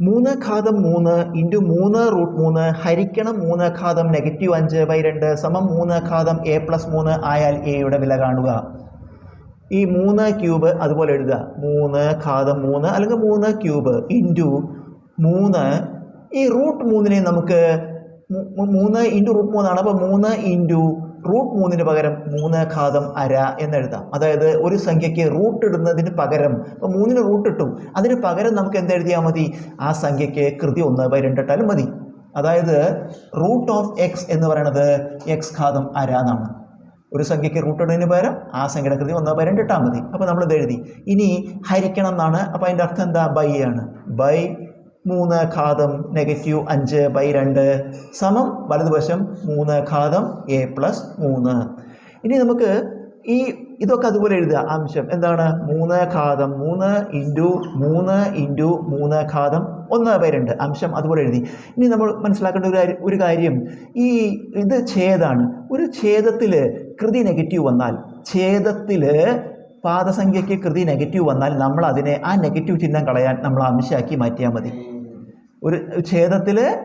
മൂന്ന് ഘാതം മൂന്ന് ഇന്റു മൂന്ന് റൂട്ട് മൂന്ന് ഹരിക്കണം മൂന്ന് ഘാതം നെഗറ്റീവ് അഞ്ച് ബൈ രണ്ട് സമം മൂന്ന് ഘാതം എ പ്ലസ് മൂന്ന് ആയാൽ എയുടെ വില കാണുക. ഈ മൂന്ന് ക്യൂബ് അതുപോലെ എഴുതുക. മൂന്ന് ഘാതം മൂന്ന് അല്ലെങ്കിൽ മൂന്ന് ക്യൂബ് ഇന്റു മൂന്ന്. ഈ റൂട്ട് മൂന്നിനെ നമുക്ക് മൂന്ന് ഇന്റു റൂട്ട് മൂന്നാണ്. അപ്പോൾ മൂന്ന് ഇന്റു റൂട്ട് മൂന്നിന് പകരം മൂന്ന് ഘാതം അര എന്നെഴുതാം അതായത് ഒരു സംഖ്യയ്ക്ക് റൂട്ട് ഇടുന്നതിന് പകരം ഇപ്പോൾ മൂന്നിന് റൂട്ട് ഇട്ടു. അതിന് പകരം നമുക്ക് എന്തെഴുതിയാൽ മതി? ആ സംഖ്യയ്ക്ക് കൃതി ഒന്ന് ബൈ രണ്ടിട്ടാലും മതി. അതായത് റൂട്ട് ഓഫ് എക്സ് എന്ന് പറയുന്നത് എക്സ് ഘാതം അര എന്നാണ്. ഒരു സംഖ്യയ്ക്ക് റൂട്ട് ഇടുന്നതിന് പകരം ആ സംഖ്യയുടെ കൃതി ഒന്ന് ബൈ രണ്ടിട്ടാൽ മതി. അപ്പോൾ നമ്മൾ ഇത് എഴുതി? ഇനി ഹരിക്കണം എന്നാണ്. അപ്പോൾ അതിന്റെ അർത്ഥം എന്താ? ബൈ ആണ്. ബൈ മൂന്ന് ഘാതം നെഗറ്റീവ് അഞ്ച് ബൈ രണ്ട് സമം വലതുവശം മൂന്ന് ഘാതം എ പ്ലസ് മൂന്ന്. ഇനി നമുക്ക് ഈ ഇതൊക്കെ അതുപോലെ എഴുതുക. അംശം എന്താണ്? മൂന്ന് ഘാതം മൂന്ന് ഇന്റു മൂന്ന് ഇന്റു മൂന്ന് ഘാതം ഒന്ന് ബൈ രണ്ട്. അംശം അതുപോലെ എഴുതി. ഇനി നമ്മൾ മനസ്സിലാക്കേണ്ട ഒരു കാര്യം ഒരു കാര്യം. ഈ ഇത് ഛേദാണ്. ഒരു ഛേദത്തിൽ കൃതി നെഗറ്റീവ് വന്നാൽ ഛേദത്തിൽ പാദസംഖ്യയ്ക്ക് കൃതി നെഗറ്റീവ് വന്നാൽ നമ്മൾ അതിനെ ആ നെഗറ്റീവ് ചിഹ്നം കളയാൻ നമ്മൾ അംശമാക്കി മാറ്റിയാൽ മതി. ഒരു ഛേദത്തിൽ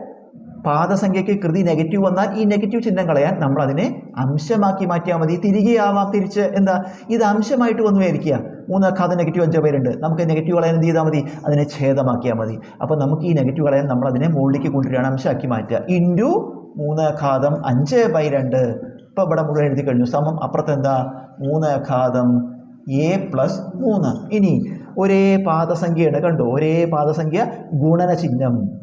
പാദസംഖ്യയ്ക്ക് കൃതി നെഗറ്റീവ് വന്നാൽ ഈ നെഗറ്റീവ് ചിഹ്നം കളയാൻ നമ്മൾ അതിനെ അംശമാക്കി മാറ്റിയാൽ മതി. തിരികെ ആവാം തിരിച്ച് എന്താ? ഇത് അംശമായിട്ട് വന്നു വരിക്കുക മൂന്ന് കഥ നെഗറ്റീവ് അഞ്ച് പേരുണ്ട്. നമുക്ക് നെഗറ്റീവ് കളയാൻ എന്ത് ചെയ്താൽ മതി? അതിനെ ഛേദമാക്കിയാൽ മതി. അപ്പോൾ നമുക്ക് ഈ നെഗറ്റീവ് കളയാൻ നമ്മൾ അതിനെ മുകളിലേക്ക് കൊണ്ടുവരികയാണ് അംശമാക്കി മാറ്റുക. ഇന്റു മൂന്ന് ഘാതം അഞ്ച് ബൈ രണ്ട്. ഇപ്പോൾ ഇവിടെ മുഴുവൻ എഴുതി കഴിഞ്ഞു. സമം അപ്പുറത്ത് എന്താ? മൂന്ന് ഘാതം എ പ്ലസ് മൂന്ന്. ഇനി ഒരേ പാദസംഖ്യയുടെ കണ്ടു? ഒരേ പാദസംഖ്യ ഗുണന ചിഹ്നം.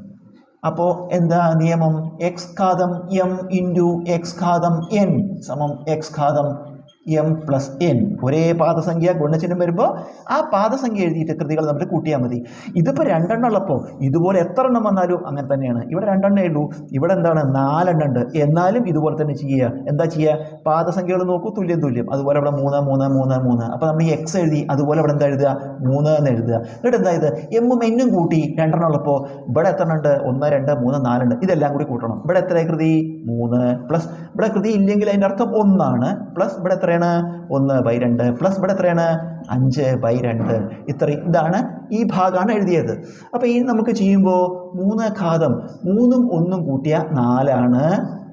അപ്പോൾ എന്താ നിയമം? എക്സ് ഘാതം എം ഇന്റു എക്സ് ഘാതം എൻ സമം എക്സ് ഘാതം എം പ്ലസ് എൻ ഒരേ പാദസംഖ്യ ഗുണചിഹ്നം വരുമ്പോൾ ആ പാദസംഖ്യ എഴുതിയിട്ട് കൃതികൾ നമ്മൾ കൂട്ടിയാൽ മതി. ഇതിപ്പോൾ രണ്ടെണ്ണം ഉള്ളപ്പോൾ ഇതുപോലെ എത്ര എണ്ണം വന്നാലും അങ്ങനെ തന്നെയാണ്. ഇവിടെ രണ്ടെണ്ണേ ഉള്ളൂ. ഇവിടെ എന്താണ്? നാലെണ്ണം ഉണ്ട്. എന്നാലും ഇതുപോലെ തന്നെ ചെയ്യുക. എന്താ ചെയ്യുക? പാദസംഖ്യകൾ നോക്കൂ. തുല്യം തുല്യം. അതുപോലെ ഇവിടെ മൂന്ന് മൂന്ന് മൂന്ന് മൂന്ന്. അപ്പോൾ നമ്മൾ ഈ എക്സ് എഴുതി. അതുപോലെ ഇവിടെ എന്താ എഴുതുക? മൂന്ന് എന്ന് എഴുതുക. എന്നിട്ട് എന്താ ഇത്? എമ്മും എന്നും കൂട്ടി രണ്ടെണ്ണം ഉള്ളപ്പോൾ ഇവിടെ എത്ര ഉണ്ട്? ഒന്ന് രണ്ട് മൂന്ന് നാലുണ്ട് ഇതെല്ലാം കൂടി കൂട്ടണം. ഇവിടെ എത്ര കൃതി? മൂന്ന് പ്ലസ് ഇവിടെ കൃതി ഇല്ലെങ്കിൽ അതിന്റെ അർത്ഥം ഒന്നാണ്. പ്ലസ് ഇവിടെ എത്രയാണ്? ഒന്ന് ബൈ രണ്ട് പ്ലസ് ഇവിടെ എത്രയാണ്? അഞ്ച് ബൈ രണ്ട്. ഇത്രയും ഇതാണ് ഈ ഭാഗമാണ് എഴുതിയത്. അപ്പോൾ ഈ നമുക്ക് ചെയ്യുമ്പോൾ മൂന്ന് ഘാതം മൂന്നും ഒന്നും കൂട്ടിയ നാലാണ്.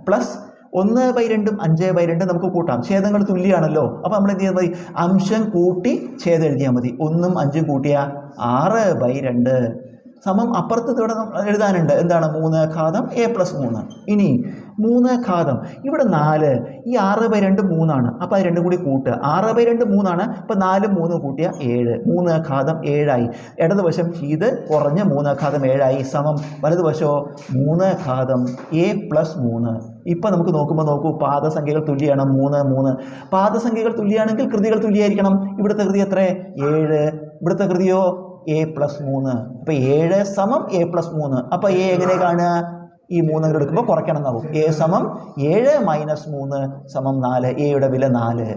പ്ലസ് ഒന്ന് ബൈ രണ്ടും അഞ്ച് ബൈ രണ്ടും നമുക്ക് കൂട്ടാം. ഛേദങ്ങൾ തുല്യമാണല്ലോ അപ്പോൾ നമ്മൾ എന്ത് ചെയ്താൽ മതി? അംശം കൂട്ടി ഛേദം എഴുതിയാൽ മതി. ഒന്നും അഞ്ചും കൂട്ടിയ ആറ് ബൈ രണ്ട്. സമം അപ്പുറത്ത് നമ്മൾ എഴുതാനുണ്ട്. എന്താണ്? മൂന്ന് ഘാതം എ പ്ലസ് മൂന്ന്. ഇനി മൂന്ന് ഘാതം. ഇവിടെ നാല്. ഈ ആറ് ബൈ രണ്ട് മൂന്നാണ്. അപ്പോൾ അത് രണ്ടും കൂടി കൂട്ടുക ആറ് ബൈ രണ്ട് മൂന്നാണ്. അപ്പോൾ നാലും മൂന്നും കൂട്ടിയ ഏഴ്. മൂന്ന് ഘാതം ഏഴായി. ഇടതുവശം ഇത് കുറഞ്ഞ മൂന്ന് ഘാതം ഏഴായി. സമം വലതുവശമോ മൂന്ന് ഘാതം എ പ്ലസ് മൂന്ന്. ഇപ്പം നമുക്ക് നോക്കുമ്പോൾ നോക്കൂ. പാദസംഖ്യകൾ തുല്യമാണ് മൂന്ന് മൂന്ന്. പാദസംഖ്യകൾ തുല്യമാണെങ്കിൽ കൃതികൾ തുല്യമായിരിക്കണം ഇവിടുത്തെ കൃതി എത്ര? ഏഴ്. ഇവിടുത്തെ കൃതിയോ എ പ്ലസ് മൂന്ന്. അപ്പോൾ ഏഴ് സമം എ പ്ലസ് മൂന്ന്. അപ്പോൾ എ എങ്ങനെ കാണുക? ഈ മൂന്ന് എടുക്കുമ്പോൾ കുറയ്ക്കണം എന്നാവും. എ സമം ഏഴ് മൈനസ് മൂന്ന് സമം നാല്. എയുടെ വില നാല്.